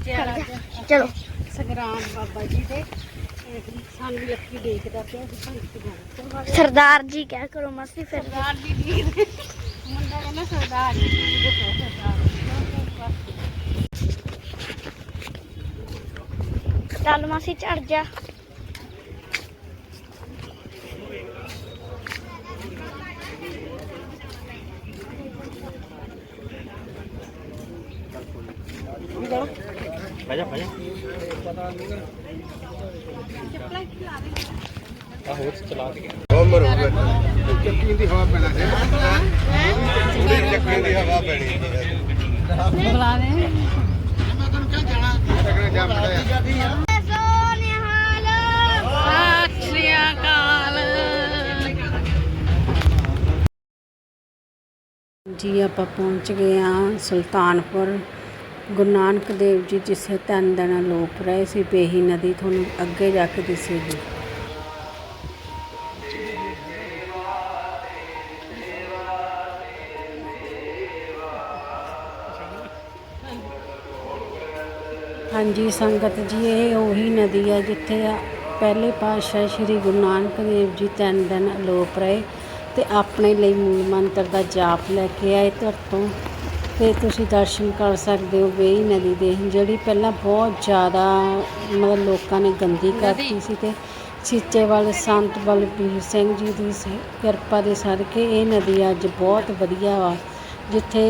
ਬੱਚਿਆਂ ਦਾ ਚਲੋ। ਸੰਗਰਾਮ ਬਾਬਾ ਜੀ ਦੇ। ਤੇ ਸਾਨੂੰ ਲੱਕੀ ਦੇਖਦਾ ਪਿਆ ਸੀ ਭੰਗਤ ਗਾਣਾ ਕਰਵਾ ਸਰਦਾਰ ਜੀ ਕਹਿ ਕਰੋ ਮਾਸੀ ਫਿਰ। ਸਰਦਾਰ ਜੀ ਦੇ ਮੁੰਡਾ ਕਹਿੰਦਾ ਸਰਦਾਰ ਜੀ ਦੀ ਦੱਸੋ ਸਰਦਾਰ ਚੱਲ ਮਾਸੀ ਚੜ ਜਾ। ਬੈਜਾ ਬੈਜਾ ਆਹੋ ਚਲਾ ਕੇ ਉਮਰ ਹੋ ਗਈ ਚੱਕੀ ਦੀ ਹਵਾ ਪੈਣਾ ਹੈ। ਚੱਕੀ ਦੀ ਹਵਾ ਪੈਣੀ ਬੁਲਾ ਦੇ ਤੱਕਣਾ ਜਾ ਪੜਿਆ ਸਤਿ ਸ਼੍ਰੀ ਅਕਾਲ ਜੀ ਆਪਾਂ ਪਹੁੰਚ ਗਏ ਹਾਂ ਸੁਲਤਾਨਪੁਰ। ਗੁਰੂ ਨਾਨਕ ਦੇਵ ਜੀ ਜਿਸੇ ਤਿੰਨ ਦਿਨ ਲੋਪ ਰਹੇ ਸੀ ਬੇਹੀ ਨਦੀ ਤੁਹਾਨੂੰ ਅੱਗੇ ਜਾ ਕੇ ਦਿਸੇਗੀ। ਹਾਂਜੀ, ਸੰਗਤ ਜੀ, ਇਹ ਉਹੀ ਨਦੀ ਹੈ ਜਿੱਥੇ ਪਹਿਲੇ ਪਾਤਸ਼ਾਹ ਸ੍ਰੀ ਗੁਰੂ ਨਾਨਕ ਦੇਵ ਜੀ ਤਿੰਨ ਦਿਨ ਅਲੋਪ ਰਹੇ ਤੇ ਆਪਣੇ ਲਈ ਮੂਲ ਮੰਤਰ ਦਾ ਜਾਪ ਲੈ ਕੇ ਆਏ। ਧਰਤੋਂ ਤੇ ਤੁਸੀਂ ਦਰਸ਼ਨ ਕਰ ਸਕਦੇ ਹੋ ਵੇਈ ਨਦੀ ਦੇ ਜਿਹੜੀ ਪਹਿਲਾਂ ਬਹੁਤ ਜ਼ਿਆਦਾ ਮਤਲਬ ਲੋਕਾਂ ਨੇ ਗੰਦੀ ਕਰਤੀ ਸੀ ਤੇ ਸੀਚੇਵਾਲ ਸੰਤ ਬਲਬੀਰ ਸਿੰਘ ਜੀ ਦੀ ਸ- ਕਿਰਪਾ ਦੇ ਸਦਕੇ ਇਹ ਨਦੀ ਅੱਜ ਬਹੁਤ ਵਧੀਆ ਵਾ ਜਿੱਥੇ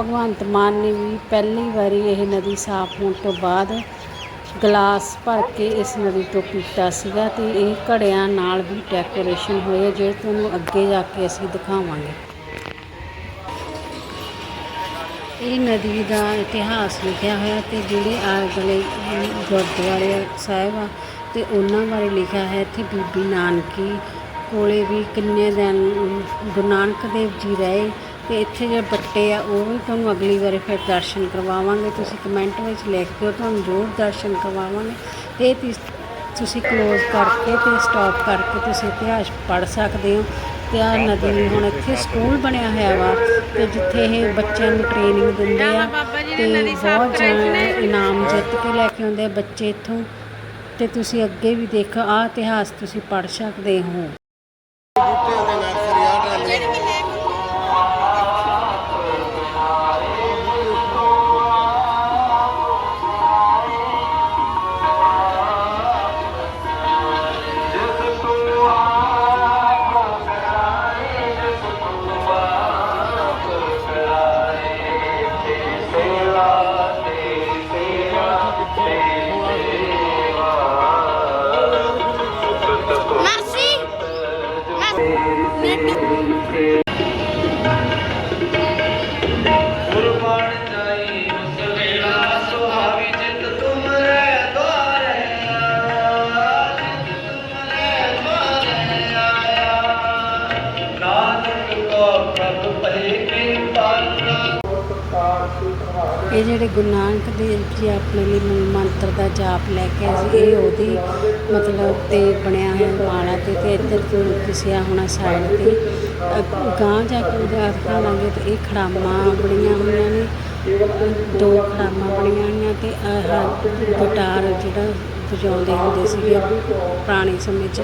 ਭਗਵੰਤ ਮਾਨ ਨੇ ਵੀ ਪਹਿਲੀ ਵਾਰੀ ਇਹ ਨਦੀ ਸਾਫ਼ ਹੋਣ ਤੋਂ ਬਾਅਦ ਗਲਾਸ ਭਰ ਕੇ ਇਸ ਨਦੀ ਤੋਂ ਪੀਤਾ ਸੀਗਾ ਤੇ ਇਹ ਘੜਿਆਂ ਨਾਲ ਵੀ ਡੈਕੋਰੇਸ਼ਨ ਹੋਈ ਹੈ ਜਿਹੜੇ ਤੁਹਾਨੂੰ ਅੱਗੇ ਜਾ ਕੇ ਅਸੀਂ ਦਿਖਾਵਾਂਗੇ। ਇਹ ਨਦੀ ਦਾ ਇਤਿਹਾਸ ਲਿਖਿਆ ਹੋਇਆ ਤੇ ਜਿਹੜੇ ਆਗਲੇ ਗੁਰਦੁਆਰੇ ਸਾਹਿਬ ਆ ਤੇ ਉਹਨਾਂ ਬਾਰੇ ਲਿਖਿਆ ਹੈ। ਇੱਥੇ ਬੀਬੀ ਨਾਨਕੀ ਕੋਲੇ ਵੀ ਕਿੰਨੇ ਦਿਨ ਗੁਰੂ ਨਾਨਕ ਦੇਵ ਜੀ ਰਹੇ ਤੇ ਇੱਥੇ ਜਿਹੜੇ ਬੱਟੇ ਆ, ਉਹ ਵੀ ਤੁਹਾਨੂੰ ਅਗਲੀ ਵਾਰੀ ਫਿਰ ਦਰਸ਼ਨ ਕਰਵਾਵਾਂਗੇ। ਤੁਸੀਂ ਕਮੈਂਟ ਵਿੱਚ ਲਿਖ ਦਿਓ, ਤੁਹਾਨੂੰ ਜ਼ਰੂਰ ਦਰਸ਼ਨ ਕਰਵਾਵਾਂਗੇ। ਤੇ ਤੁਸੀਂ ਕਲੋਜ਼ ਕਰਕੇ ਤੇ ਸਟਾਪ ਕਰਕੇ ਤੁਸੀਂ ਇਤਿਹਾਸ ਪੜ੍ਹ ਸਕਦੇ ਹੋ। ਤੇ ਆ ਨਦੀ ਹੁਣ ਇੱਥੇ ਸਕੂਲ ਬਣਿਆ ਹੋਇਆ ਵਾ। ਤੇ ਜਿੱਥੇ ਇਹ ਬੱਚਿਆਂ ਨੂੰ ਟ੍ਰੇਨਿੰਗ ਦਿੰਦੇ ਆ ਤੇ ਬਹੁਤ ਜ਼ਿਆਦਾ ਇਨਾਮ ਜਿੱਤ ਕੇ ਲੈ ਕੇ ਆਉਂਦੇ ਆ ਬੱਚੇ ਇੱਥੋਂ। ਤੇ ਤੁਸੀਂ ਅੱਗੇ ਵੀ ਦੇਖੋ ਆ ਇਤਿਹਾਸ ਤੁਸੀਂ ਪੜ੍ਹ ਸਕਦੇ ਹੋ। ਇਹ ਜਿਹੜੇ ਗੁਰੂ ਨਾਨਕ ਦੇਵ ਜੀ ਆਪਣੇ ਲਈ ਮੂਲ ਮੰਤਰ ਦਾ ਜਾਪ ਲੈ ਕੇ ਆਏ ਸੀ ਇਹ ਉਹਦੀ ਮਤਲਬ ਤੇ ਬਣਿਆ ਹੋਇਆ ਮਾਲਾ ਤੇ ਤੇ ਇੱਧਰ ਤੋਂ ਕਿਸੇ ਹੋਣਾ ਸਾਈਡ ਤੇ। ਗਾਂਹ ਜਾ ਕੇ ਉਹਦਾ ਦਿਖਾਵਾਂਗੇ ਤੇ ਇਹ ਖੜਾਮਾਂ ਬਣੀਆਂ ਹੋਈਆਂ ਨੇ। ਦੋ ਖੜਾਮਾਂ ਬਣੀਆਂ ਹੋਈਆਂ ਤੇ ਆਹ ਗਿਟਾਰ ਜਿਹੜਾ ਵਜਾਉਂਦੇ ਹੁੰਦੇ ਸੀਗੇ ਪੁਰਾਣੇ ਸਮੇਂ 'ਚ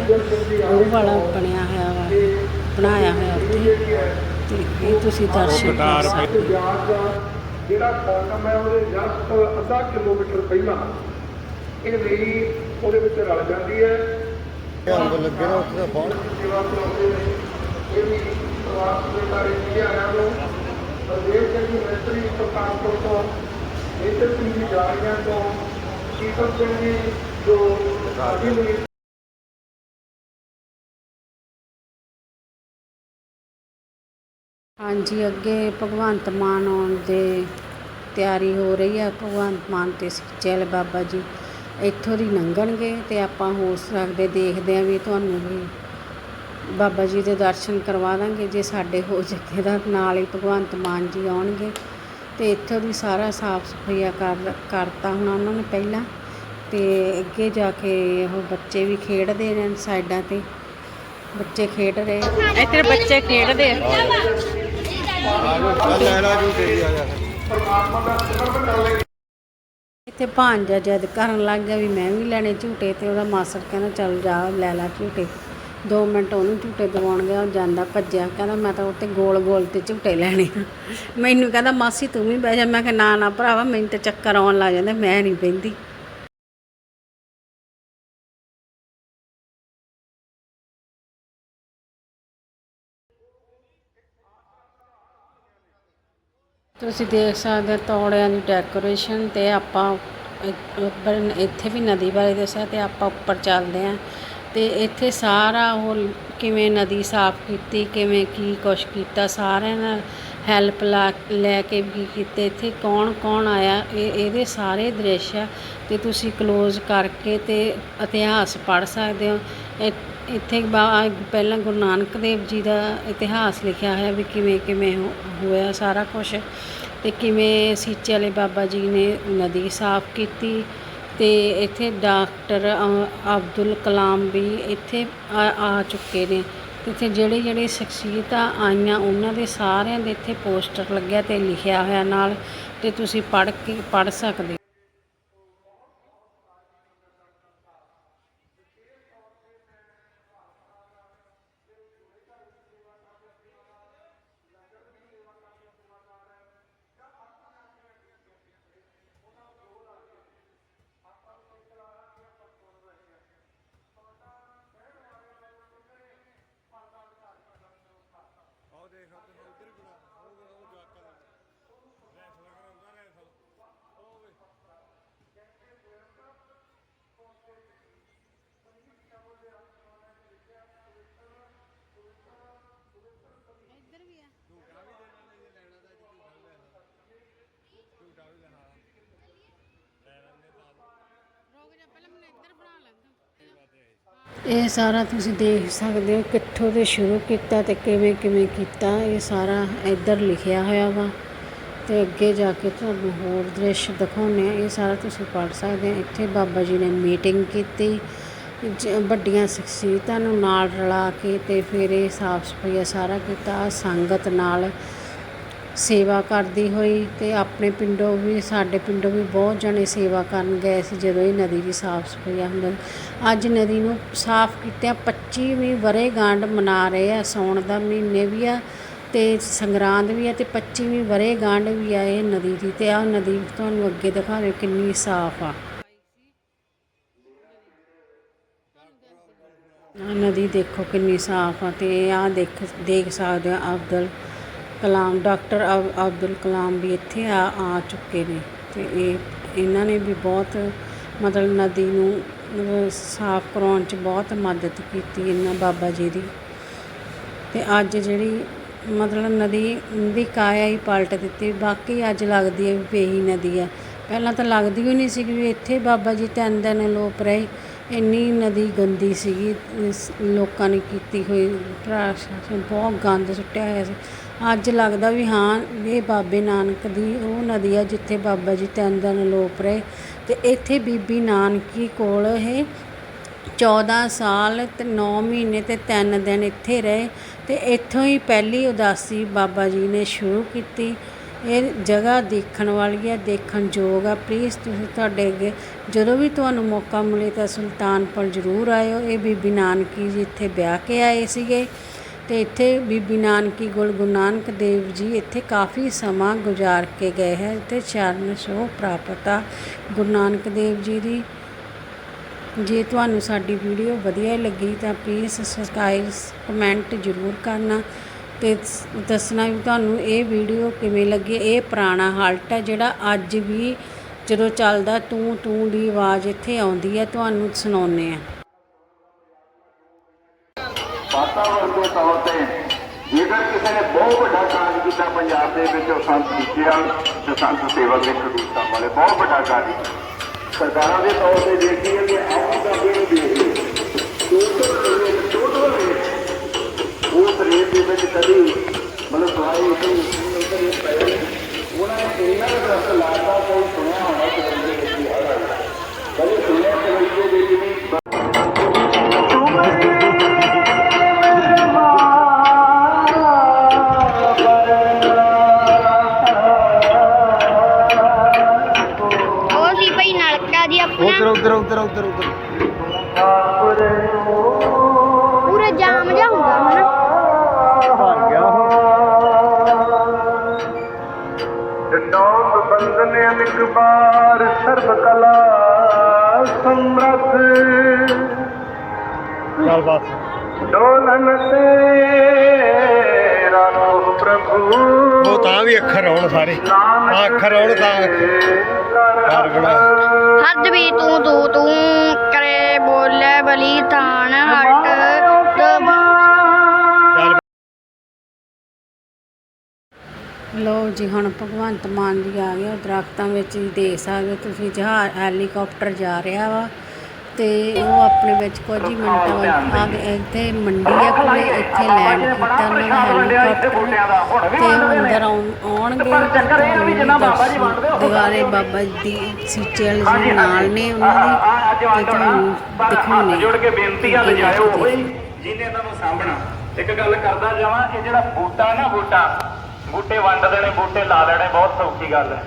ਉਹ ਵਾਲਾ ਬਣਿਆ ਹੋਇਆ ਵਾ ਬਣਾਇਆ ਹੋਇਆ ਉੱਥੇ। ਤੇ ਇਹ ਤੁਸੀਂ ਦਰਸ਼ਨ ਕਰ ਸਕਦੇ ਹੋ। ਜਿਹੜਾ ਖੌਫਮ ਹੈ ਉਹਦੇ ਜਸਟ ਅੱਧਾ ਕਿਲੋਮੀਟਰ ਪਹਿਲਾਂ ਇਹ ਲਈ ਉਹਦੇ ਵਿੱਚ ਰਲ ਜਾਂਦੀ ਹੈ। ਅੰਬ ਲੱਗੇ ਨਾ ਉੱਥੇ ਤਾਂ ਬਹੁਤ ਸੇਵਾ ਕਰਾਉਂਦੇ ਨੇ। ਇਹ ਵੀ ਪ੍ਰਵਾਸ ਦੇ ਬਾਰੇ ਲਿਆਇਆ ਨੂੰ ਪ੍ਰਦੇਸ਼ ਜੀ ਮਿਸਤਰੀ ਸੁਲਤਾਨਪੁਰ ਤੋਂ ਨੇਤਰ ਸਿੰਘ ਜੀ ਜਾਰੀਆਂ ਤੋਂ ਸ਼ੀਤਲ ਸਿੰਘ ਜੀ ਜੋ ਸਾਡੀ ਹਾਂਜੀ, ਅੱਗੇ ਭਗਵੰਤ ਮਾਨ ਆਉਣ ਦੇ ਤਿਆਰੀ ਹੋ ਰਹੀ ਹੈ। ਭਗਵੰਤ ਮਾਨ ਤੇ ਚੈਲ ਬਾਬਾ ਜੀ ਇੱਥੋਂ ਦੀ ਲੰਘਣਗੇ ਤੇ ਆਪਾਂ ਹੋ ਸਕਦੇ ਦੇਖਦੇ ਆ ਵੀ ਤੁਹਾਨੂੰ ਵੀ ਬਾਬਾ ਜੀ ਦੇ ਦਰਸ਼ਨ ਕਰਵਾ ਦਾਂਗੇ ਜੇ ਸਾਡੇ ਹੋ ਸਕੇ ਤਾਂ ਨਾਲ ਹੀ ਭਗਵੰਤ ਮਾਨ ਜੀ ਆਉਣਗੇ। ਤੇ ਇੱਥੋਂ ਦੀ ਸਾਰਾ ਸਾਫ਼ ਸਫਾਈਆ ਕਰ, ਕਰਤਾ ਹੁਣ ਉਹਨਾਂ ਨੇ ਪਹਿਲਾਂ। ਤੇ ਅੱਗੇ ਜਾ ਕੇ ਉਹ ਬੱਚੇ ਵੀ ਖੇਡਦੇ ਨੇ ਸਾਈਡਾਂ ਤੇ। ਬੱਚੇ ਖੇਡ ਰਹੇ। ਇੱਥੇ ਬੱਚੇ ਖੇਡਦੇ ਆ। ਆ ਭਾਂਜਾ ਜਦ ਕਰਨ ਲੱਗ ਗਿਆ ਵੀ ਮੈਂ ਵੀ ਲੈਣੇ ਝੂਟੇ ਤੇ ਉਹਦਾ ਮਾਸੜ ਕਹਿੰਦਾ, ਚੱਲ ਜਾ, ਲੈ ਲੈ ਝੂਟੇ। 2 ਮਿੰਟ ਉਹਨੂੰ ਝੂਟੇ ਦਿਵਾਉਣ ਗਿਆ, ਉਹ ਜਾਂਦਾ ਭੱਜਿਆ। ਕਹਿੰਦਾ, ਮੈਂ ਤਾਂ ਉੱਤੇ ਗੋਲ ਗੋਲ ਤੇ ਝੂਟੇ ਲੈਣੇ ਮੈਨੂੰ ਕਹਿੰਦਾ, ਮਾਸੀ ਤੂੰ ਵੀ ਬਹਿ ਜਾ। ਮੈਂ ਕਿਹਾ, ਨਾ ਨਾ ਭਰਾਵਾ, ਮੈਨੂੰ ਤਾਂ ਚੱਕਰ ਆਉਣ ਲੱਗ ਜਾਂਦੇ, ਮੈਂ ਨਹੀਂ ਬਹਿੰਦੀ। ਤੁਸੀਂ ਦੇਖ ਸਕਦੇ ਹੋ ਤੋੜਿਆਂ ਦੀ ਡੈਕੋਰੇਸ਼ਨ ਤੇ ਆਪਾਂ ਉੱਪਰ ਇੱਥੇ ਵੀ ਨਦੀ ਬਾਰੇ ਦੱਸਿਆ ਤੇ ਆਪਾਂ ਉੱਪਰ ਚੱਲਦੇ ਆਂ ਤੇ ਇੱਥੇ ਸਾਰਾ ਉਹ ਕਿਵੇਂ ਨਦੀ ਸਾਫ਼ ਕੀਤੀ, ਕਿਵੇਂ ਕੀ ਕੁਛ ਕੀਤਾ, ਸਾਰਿਆਂ ਨਾਲ ਹੈਲਪ ਲਾ ਲੈ ਕੇ ਵੀ ਕੀਤੇ। ਇੱਥੇ ਕੌਣ ਕੌਣ ਆਇਆ, ਇਹ ਇਹਦੇ ਸਾਰੇ ਦ੍ਰਿਸ਼ ਆ। ਤੇ ਤੁਸੀਂ ਕਲੋਜ਼ ਕਰਕੇ ਤੇ ਇਤਿਹਾਸ ਪੜ੍ਹ ਸਕਦੇ ਹੋ। ਇੱਥੇ ਬਾ- ਪਹਿਲਾਂ ਗੁਰੂ ਨਾਨਕ ਦੇਵ ਜੀ ਦਾ ਇਤਿਹਾਸ ਲਿਖਿਆ ਹੋਇਆ ਵੀ ਕਿਵੇਂ ਕਿਵੇਂ ਹੋ- ਹੋਇਆ ਸਾਰਾ ਕੁਝ ਤੇ ਕਿਵੇਂ ਸੀਚੇ ਵਾਲੇ ਬਾਬਾ ਜੀ ਨੇ ਨਦੀ ਸਾਫ਼ ਕੀਤੀ ਤੇ ਇੱਥੇ ਡਾਕਟਰ ਅਬਦੁਲ ਕਲਾਮ ਵੀ ਇੱਥੇ ਆ ਆ ਚੁੱਕੇ ਨੇ ਤੇ ਇੱਥੇ ਜਿਹੜੇ ਜਿਹੜੇ ਸ਼ਖਸੀਅਤਾਂ ਆਈਆਂ, ਉਹਨਾਂ ਦੇ ਸਾਰਿਆਂ ਦੇ ਇੱਥੇ ਪੋਸਟਰ ਲੱਗਿਆ ਤੇ ਲਿਖਿਆ ਹੋਇਆ ਨਾਲ ਤੇ ਤੁਸੀਂ ਪੜ੍ਹ ਕੇ ਪੜ੍ਹ ਸਕਦੇ ਇਹ ਸਾਰਾ ਤੁਸੀਂ ਦੇਖ ਸਕਦੇ ਹੋ ਕਿੱਥੋਂ ਦੇ ਸ਼ੁਰੂ ਕੀਤਾ ਤੇ ਕਿਵੇਂ ਕਿਵੇਂ ਕੀਤਾ। ਇਹ ਸਾਰਾ ਇੱਧਰ ਲਿਖਿਆ ਹੋਇਆ ਵਾ ਤੇ ਅੱਗੇ ਜਾ ਕੇ ਤੁਹਾਨੂੰ ਹੋਰ ਦ੍ਰਿਸ਼ ਦਿਖਾਉਂਦੇ ਆ ਇਹ ਸਾਰਾ ਤੁਸੀਂ ਪੜ੍ਹ ਸਕਦੇ ਹੋ। ਇੱਥੇ ਬਾਬਾ ਜੀ ਨੇ ਮੀਟਿੰਗ ਕੀਤੀ। ਜ- ਵੱਡੀਆਂ ਸ਼ਖਸੀਅਤਾਂ ਨੂੰ ਨਾਲ ਰਲਾ ਕੇ ਤੇ ਫਿਰ ਇਹ ਸਾਫ਼ ਸਫ਼ਾਈ ਸਾਰਾ ਕੀਤਾ। ਸੰਗਤ ਨਾਲ ਸੇਵਾ ਕਰਦੀ ਹੋਈ ਅਤੇ ਆਪਣੇ ਪਿੰਡੋਂ ਵੀ, ਸਾਡੇ ਪਿੰਡੋਂ ਵੀ ਬਹੁਤ ਜਣੇ ਸੇਵਾ ਕਰਨ ਗਏ ਸੀ ਜਦੋਂ ਇਹ ਨਦੀ ਦੀ ਸਾਫ਼ ਸਫ਼ਾਈ ਹੁੰਦਾ। ਅੱਜ ਨਦੀ ਨੂੰ ਸਾਫ਼ ਕੀਤਿਆਂ 25ਵੀਂ ਵਰ੍ਹੇਗੰਢ ਮਨਾ ਰਹੇ ਆ, ਸਾਉਣ ਦਾ ਮਹੀਨੇ ਵੀ ਆ ਅਤੇ ਸੰਗਰਾਂਦ ਵੀ ਆ ਤੇ 25ਵੀਂ ਵਰ੍ਹੇਗੰਢ ਵੀ ਆ ਇਹ ਨਦੀ ਦੀ ਅਤੇ ਆਹ ਨਦੀ ਤੁਹਾਨੂੰ ਅੱਗੇ ਦਿਖਾ ਰਹੇ ਕਿੰਨੀ ਸਾਫ਼ ਆ। ਆਹ ਨਦੀ ਦੇਖੋ ਕਿੰਨੀ ਸਾਫ਼ ਆ ਤੇ ਆਹ ਦੇਖ ਦੇਖ ਸਕਦੇ ਹੋ ਅਬਦੁਲ। ਕਲਾਮ, ਡਾਕਟਰ ਅਬ- ਅਬਦੁਲ ਕਲਾਮ ਵੀ ਇੱਥੇ ਆ ਆ ਚੁੱਕੇ ਨੇ ਅਤੇ ਇਹ, ਇਹਨਾਂ ਨੇ ਵੀ ਬਹੁਤ ਮਤਲਬ ਨਦੀ ਨੂੰ ਸਾਫ਼ ਕਰਵਾਉਣ 'ਚ ਬਹੁਤ ਮਦਦ ਕੀਤੀ ਇਹਨਾਂ ਬਾਬਾ ਜੀ ਦੀ। ਅਤੇ ਅੱਜ ਜਿਹੜੀ ਮਤਲਬ ਨਦੀ ਦੀ ਕਾਇਆ ਹੀ ਪਲਟ ਦਿੱਤੀ, ਬਾਕੀ ਅੱਜ ਲੱਗਦੀ ਹੈ ਵੀ ਇਹੀ ਨਦੀ ਆ ਪਹਿਲਾਂ ਤਾਂ ਲੱਗਦੀ ਵੀ ਨਹੀਂ ਸੀ ਵੀ ਇੱਥੇ ਬਾਬਾ ਜੀ ਤਿੰਨ ਦਿਨ ਲੋਪ ਰਹੇ, ਇੰਨੀ ਨਦੀ ਗੰਦੀ ਸੀਗੀ ਲੋਕਾਂ ਨੇ ਕੀਤੀ ਹੋਈ, ਪ੍ਰਸ਼ਾਸਨ ਬਹੁਤ ਗੰਦ ਸੁੱਟਿਆ ਹੋਇਆ ਸੀ। ਅੱਜ ਲੱਗਦਾ ਵੀ ਹਾਂ, ਇਹ ਬਾਬੇ ਨਾਨਕ ਦੀ, ਉਹ ਨਦੀ ਆ ਜਿੱਥੇ ਬਾਬਾ ਜੀ ਤਿੰਨ ਦਿਨ ਲੋਪ ਰਹੇ ਤੇ ਇੱਥੇ ਬੀਬੀ ਨਾਨਕੀ ਕੋਲ ਇਹ 14 ਸਾਲ ਤੇ 9 ਮਹੀਨੇ ਤੇ 3 ਦਿਨ ਇੱਥੇ ਰਹੇ ਤੇ ਇੱਥੋਂ ਹੀ ਪਹਿਲੀ ਉਦਾਸੀ ਬਾਬਾ ਜੀ ਨੇ ਸ਼ੁਰੂ ਕੀਤੀ। ਇਹ ਜਗ੍ਹਾ ਦੇਖਣ ਵਾਲੀ ਹੈ, ਦੇਖਣ ਯੋਗ ਆ। ਪਲੀਜ਼ ਤੁਸੀਂ ਤੁਹਾਡੇ ਅੱਗੇ ਜਦੋਂ ਵੀ ਤੁਹਾਨੂੰ ਮੌਕਾ ਮਿਲੇ ਤਾਂ ਸੁਲਤਾਨਪੁਰ ਜ਼ਰੂਰ ਆਇਓ। ਇਹ ਬੀਬੀ ਨਾਨਕੀ ਜੀ ਇੱਥੇ ਵਿਆਹ ਕੇ ਆਏ ਸੀਗੇ। ਅਤੇ ਇੱਥੇ ਬੀਬੀ ਨਾਨਕੀ ਕੋਲ ਗੁਰੂ ਨਾਨਕ ਦੇਵ ਜੀ ਇੱਥੇ ਕਾਫੀ ਸਮਾਂ ਗੁਜ਼ਾਰ ਕੇ ਗਏ ਹੈ ਤੇ ਚਰਨ ਛੋਹ ਪ੍ਰਾਪਤ ਆ। ਗੁਰੂ ਨਾਨਕ ਦੇਵ ਜੀ ਦੀ ਜੇ ਤੁਹਾਨੂੰ ਸਾਡੀ ਵੀਡੀਓ ਵਧੀਆ ਲੱਗੀ ਤਾਂ ਪਲੀਜ਼ ਸਬਸਕ੍ਰਾਈਬ ਕਮੈਂਟ ਜ਼ਰੂਰ ਕਰਨਾ ਤੇ ਦੱਸਣਾ ਵੀ ਤੁਹਾਨੂੰ ਇਹ ਵੀਡੀਓ ਕਿਵੇਂ ਲੱਗੀ, ਇਹ ਪੁਰਾਣਾ ਹਾਲਟ ਹੈ ਜਿਹੜਾ ਅੱਜ ਵੀ ਜਦੋਂ ਚੱਲਦਾ ਤੂੰ ਤੂੰ ਦੀ ਆਵਾਜ਼ ਇੱਥੇ ਆਉਂਦੀ ਹੈ, ਤੁਹਾਨੂੰ ਸੁਣਾਉਂਦੇ ਆ ਵਾਤਾਵਰਣ ਦੇ ਤੌਰ ਤੇ ਜੇਕਰ ਕਿਸੇ ਨੇ ਬਹੁਤ ਵੱਡਾ ਕਾਰਜ ਕੀਤਾ ਪੰਜਾਬ ਦੇ ਵਿੱਚ, ਉਹ ਸੰਤ ਵਿਖਿਆ ਤੇ ਸੰਤ ਸੇਵਕ ਦੇ ਖਡੂਰ ਵਾਲੇ ਬਹੁਤ ਵੱਡਾ ਕਾਰਜ ਕੀਤਾ। ਸਰਕਾਰਾਂ ਦੇ ਤੌਰ ਤੇ ਦੇਖੀਏ ਕਿ ਆਪ ਦਾ ਵੀ ਦੇਖ ਟੋਟਲ ਰੇਟ ਟੋਟਲ ਰੇਟ ਉਸ ਰੇਟ ਦੇ ਵਿੱਚ ਕਦੀ ਮਤਲਬ ਦਵਾਈ ਉਸੇ ਰੇਟ ਪੈ ਉਹਨਾਂ ਨੇ ਇਹਨਾਂ ਦਾ ਲਾਤਾ, ਕੋਈ ਸੁਣਿਆ ਹੋਣਾ ਕਿ ਸਮਰਥ। ਚੱਲ ਬਸ। ਡੋਲਨ ਤੇ ਰਾਖੋ ਪ੍ਰਭੂ। ਉਹ ਤਾਂ ਵੀ ਅੱਖਰ ਆਉਣ ਸਾਰੇ। ਆ ਅੱਖਰ ਆਉਣ ਤਾਂ ਕਰ ਗੁਣਾ ਹੱਦ ਵੀ ਤੂੰ ਤੂੰ ਤੂੰ ਕਰੇ ਬੋਲੇ ਬਲੀ ਤਾਣ ਹਟ ਲੋ ਜੀ ਹੁਣ ਭਗਵੰਤ ਮਾਨ ਜੀ ਆ ਗਏ ਦਰਖਤਾਂ ਵਿੱਚ ਹੀ ਦੇਖ ਸਕਦੇ ਤੁਸੀਂ ਜਹਾਜ਼ ਹੈਲੀਕਾਪਟਰ ਜਾ ਰਿਹਾ ਵਾ ਤੇ ਉਹ ਆਪਣੇ ਵਿੱਚ ਕੁਝ ਹੀ ਮਿੰਟਾਂ ਬਾਅਦ ਆ ਗਏ। ਇੱਥੇ ਮੰਡੀ ਆ ਕੋਲੇ ਇੱਥੇ ਲੈਂਡ ਕੀਤਾ ਉਹਨਾਂ ਦਾ ਹੈਲੀਕਾਪਟਰ ਤੇ ਅੰਦਰ ਆਉਣ- ਆਉਣਗੇ ਦਿਵਾਰੇ ਬਾਬਾ ਜੀ ਸੀਚੇ ਵਾਲੇ ਜੀ ਨਾਲ ਨੇ ਉਹਨਾਂ ਦੀ ਤੇ ਤੁਹਾਨੂੰ ਦਿਖਾਉਣੇ ਜੁੜ ਕੇ ਬੇਨਤੀ ਆ ਲਿਜਾਇਓ ਹੋਈ ਜਿਹਨੇ ਇਹਨਾਂ ਨੂੰ ਸਾਂਭਣਾ। ਇੱਕ ਗੱਲ ਕਰਦਾ ਜਾਵਾਂ ਇਹ ਜਿਹੜਾ ਬੂਟਾ ਨਾ ਬੂਟਾ ਬੂਟੇ ਵੰਡ ਦੇਣੇ ਬੂਟੇ ਲਾ ਲੈਣੇ ਬਹੁਤ ਸੌਖੀ ਗੱਲ ਹੈ।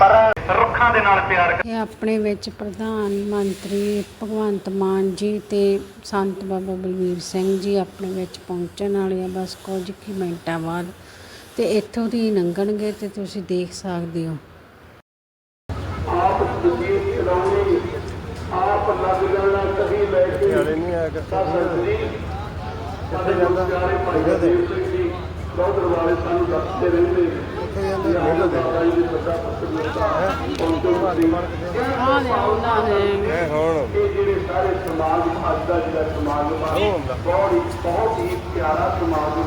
ਪਰ ਰੁੱਖਾਂ ਦੇ ਨਾਲ ਪਿਆਰ ਇਹ ਆਪਣੇ ਵਿੱਚ ਪ੍ਰਧਾਨ ਮੰਤਰੀ ਭਗਵੰਤ ਮਾਨ ਜੀ ਤੇ ਸੰਤ ਬਾਬਾ ਬਲਵੀਰ ਸਿੰਘ ਜੀ ਆਪਣੇ ਵਿੱਚ ਪਹੁੰਚਣ ਵਾਲੇ ਆ ਬਸ ਕੁਝ ਕੁ ਮਿੰਟਾਂ ਬਾਅਦ। ਤੇ ਇੱਥੋਂ ਦੀ ਲੰਘਣਗੇ ਤੇ ਤੁਸੀਂ ਦੇਖ ਸਕਦੇ ਹੋ। ਆਪ ਜੀਤ ਚਲਾਉਣੀ ਆਪ ਲੱਗ ਜਾਣਾ ਕਦੀ ਲੈ ਕੇ ਨਹੀਂ ਆਇਆ ਕਰ ਸੰਤ ਜੀ ਸਾਡੇ ਜਾਂਦਾ? ਬਹੁਤ ਵਾਲੇ ਸਾਨੂੰ ਦੱਸਦੇ ਰਹਿੰਦੇ ਇਹ ਹੁਣ ਇਹ ਜਿਹੜੇ ਸਾਰੇ ਸਮਾਜ ਅੱਜ ਦਾ ਜਿਹੜਾ ਸਮਾਜ। ਬਹੁਤ ਹੀ ਬਹੁਤ ਹੀ ਪਿਆਰਾ ਸਮਾਜ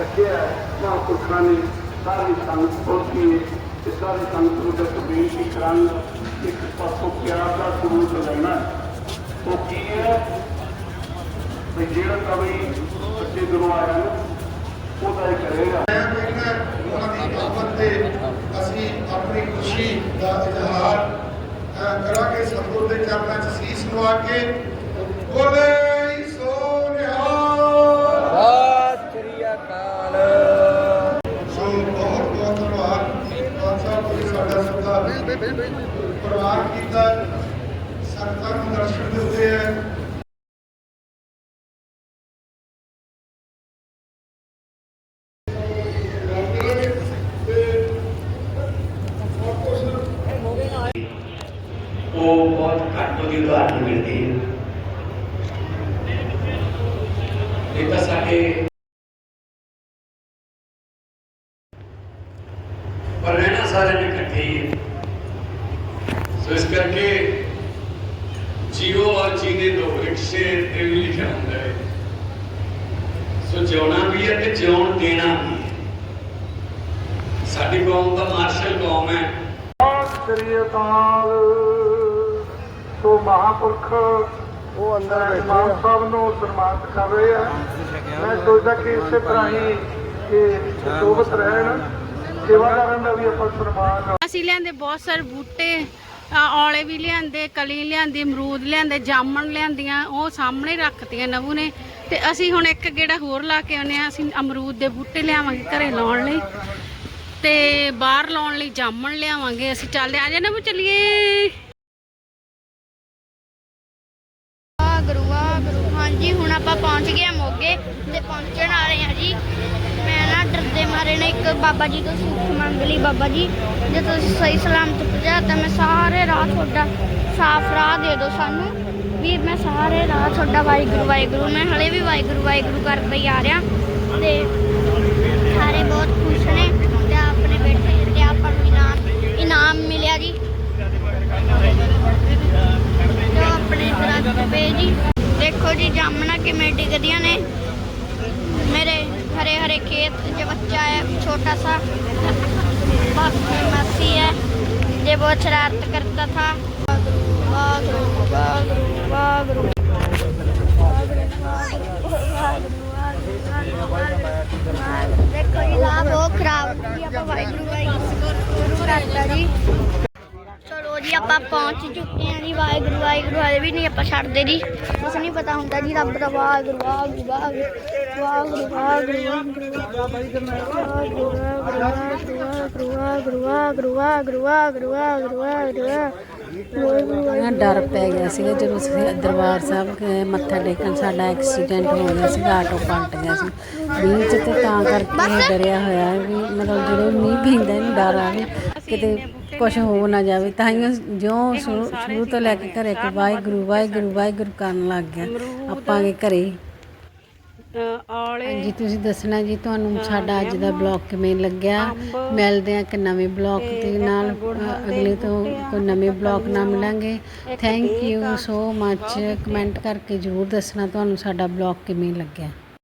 ਰੱਖਿਆ ਹੈ। ਮਹਾਂਪੁਰਖਾਂ ਨੇ ਸਾਰੀ ਸੰਗਤ ਪਹੁੰਚੀ ਤੇ ਸਾਰੇ ਸੰਗਤ ਨੂੰ ਬੇਨਤੀ ਕਰਾਂ ਇੱਕ ਪਾਸੋਂ ਪਿਆਰ ਦਾ ਸਰੂਪ ਲੈਣਾ। ਉਹ ਕੀ ਹੈ? ਵੀ ਜਿਹੜਾ ਕਵੀ ਸੱਚੇ ਦਿਲੋਂ ਆਇਆ ਨਾ ਉਹਦਾ ਇਹ ਕਰੇਗਾ ਉਹਨਾਂ ਦੀ ਆਮਦ ਤੇ ਅਸੀਂ ਆਪਣੀ ਖੁਸ਼ੀ ਦਾ ਇਜ਼ਹਾਰ ਅ, ਕਰਾਂਗੇ ਸਤਿਗੁਰ ਦੇ ਚਰਨਾਂ 'ਚ ਸੀਸ ਨਵਾ ਕੇ ਬੋਲੇ ਸੋ ਨਿਹਾਲ ਸੋ ਬਹੁਤ ਬਹੁਤ ਧੰਨਵਾਦ ਮਾਨ आपको तो आठ मिळते त्याच्यासाठी परिणाम सारे इकट्ठे सो तो इस करके जियो और जीने दो एक से देवी लिखे होंगे सो तो जियोना भी है तो जियोन देना भी है। साड़ी कौम का मार्शल कौम है। ਸੋ ਮਹਾਂਪੁਰਖ ਉਹ ਅੰਦਰ ਬੈਠੇ ਆ। ਸਾਹਿਬ ਨੂੰ ਸਨਮਾਨਿਤ ਕਰ ਰਹੇ ਆ। ਮੈਂ ਸੋਚਦਾ ਕਿ ਇਸੇ ਤਰ੍ਹਾਂ ਹੀ ਇਹ ਸੋਭਤ ਰਹਿਣ। ਸੇਵਾਦਾਰਾਂ ਦਾ ਵੀ ਆਪਾਂ ਸਨਮਾਨ ਅਸੀਂ ਲਿਆਂਦੇ ਬਹੁਤ ਸਾਰੇ ਬੂਟੇ ਆ, ਔਲੇ ਵੀ ਲਿਆਂਦੇ ਕਲੀ ਲਿਆਂਦੀ ਅਮਰੂਦ ਲਿਆਂਦੇ ਜਾਮਣ ਲਿਆਂਦੀਆਂ ਉਹ ਸਾਹਮਣੇ ਰੱਖਤੀਆਂ ਨਵੂ ਨੇ। ਤੇ ਅਸੀਂ ਹੁਣ ਇੱਕ ਗੇੜਾ ਹੋਰ ਲਾ ਕੇ ਆਉਨੇ ਆ ਅਸੀਂ ਅਮਰੂਦ ਦੇ ਬੂਟੇ ਲਿਆਵਾਂਗੇ ਘਰੇ ਲਾਉਣ ਲਈ। ਤੇ ਬਾਹਰ ਲਾਉਣ ਲਈ ਜਾਮਣ ਲਿਆਵਾਂਗੇ। ਅਸੀਂ ਚੱਲਦੇ ਆ ਜਾ ਨਵੂ ਚੱਲੀਏ। ਜੀ, ਹੁਣ ਆਪਾਂ ਪਹੁੰਚ ਗਏ ਹਾਂ ਮੋਗੇ ਤੇ ਪਹੁੰਚਣ ਵਾਲੇ ਆ ਜੀ। ਮੈਂ ਨਾ ਡਰਦੇ ਮਾਰੇ ਨੇ ਇੱਕ ਬਾਬਾ ਜੀ ਤੋਂ ਸੁੱਖ ਮੰਗ ਲਈ ਬਾਬਾ ਜੀ। ਜੇ ਤੁਸੀਂ ਸਹੀ ਸਲਾਮਤ ਪਹੁੰਚਾ ਤਾਂ ਮੈਂ ਸਾਰੇ ਰਾਹ ਤੁਹਾਡਾ ਸਾਫ਼ ਰਾਹ ਦੇ ਦਿਓ ਸਾਨੂੰ। ਵੀ ਮੈਂ ਸਾਰੇ ਰਾਹ ਤੁਹਾਡਾ ਵਾਹਿਗੁਰੂ ਵਾਹਿਗੁਰੂ, ਮੈਂ ਹਲੇ ਵੀ ਵਾਹਿਗੁਰੂ ਵਾਹਿਗੁਰੂ ਕਰਦਾ ਹੀ ਆ ਰਿਹਾ। ਤੇ किमें डिगदियाँ ने मेरे हरे हरे खेत जो बच्चा है छोटा सा मासी है जो बहुत शरारत करता था वागरू, वागरू, वागरू, देखो जी ला बहुत खराब हो गई आप वाहगुरु का जी ਆਪਾਂ ਪਹੁੰਚ ਚੁੱਕੇ ਆਂ ਜੀ ਵਾਹਿਗੁਰੂ ਵਾਹਿਗੁਰੂ ਹਲੇ ਵੀ ਨਹੀਂ ਆਪਾਂ ਛੱਡਦੇ ਜੀ ਕੁਛ ਨਹੀਂ ਪਤਾ ਹੁੰਦਾ ਜੀ ਰੱਬ ਦਾ ਵਾਹਿਗੁਰੂ ਵਾਹਿਗੁਰੂ ਵਾਹਿਗੁਰੂ ਵਾਹਿਗੁਰੂ ਵਾਹਿਗੁਰੂ ਵਾਹਿਗੁਰੂ ਵਾਹਿਗੁਰੂ ਡਰ ਪੈ ਗਿਆ ਸੀਗਾ ਜਦੋਂ ਅਸੀਂ ਦਰਬਾਰ ਸਾਹਿਬ ਮੱਥਾ ਟੇਕਣ ਸਾਡਾ ਐਕਸੀਡੈਂਟ ਹੋ ਗਿਆ ਸੀਗਾ ਆਟੋ ਪਲਟ ਗਿਆ ਸੀ ਮੀਂਹ ਚ ਤਾਂ ਕਰਕੇ ਡਰਿਆ ਹੋਇਆ ਵੀ ਮਤਲਬ ਜਦੋਂ ਮੀਂਹ ਪੈਂਦਾ ਨਹੀਂ ਡਰ ਕਿਤੇ ਕੁਝ ਹੋ ਨਾ ਜਾਵੇ ਤਾਂ ਹੀ ਜਿਉਂ ਸ਼ੁਰੂ ਸ਼ੁਰੂ ਤੋਂ ਲੈ ਕੇ ਘਰੇ ਕਿ ਵਾਹਿਗੁਰੂ ਵਾਹਿਗੁਰੂ ਵਾਹਿਗੁਰੂ ਕਰਨ ਲੱਗ ਗਿਆ। ਆਪਾਂ ਅਗੇ ਘਰੇ ਹਾਂਜੀ ਤੁਸੀਂ ਦੱਸਣਾ ਜੀ ਤੁਹਾਨੂੰ ਸਾਡਾ ਅੱਜ ਦਾ ਬਲੌਗ ਕਿਵੇਂ ਲੱਗਿਆ? ਮਿਲਦੇ ਆ ਇੱਕ ਨਵੇਂ ਬਲੌਗ ਦੇ ਨਾਲ। ਅਗਲੇ ਤੋਂ ਕੋਈ ਨਵੇਂ ਬਲੌਗ ਨਾਲ ਮਿਲਾਂਗੇ। Thank you so much comment ਕਰਕੇ ਜਰੂਰ ਦੱਸਣਾ ਤੁਹਾਨੂੰ ਸਾਡਾ ਬਲੌਗ ਕਿਵੇਂ ਲੱਗਿਆ।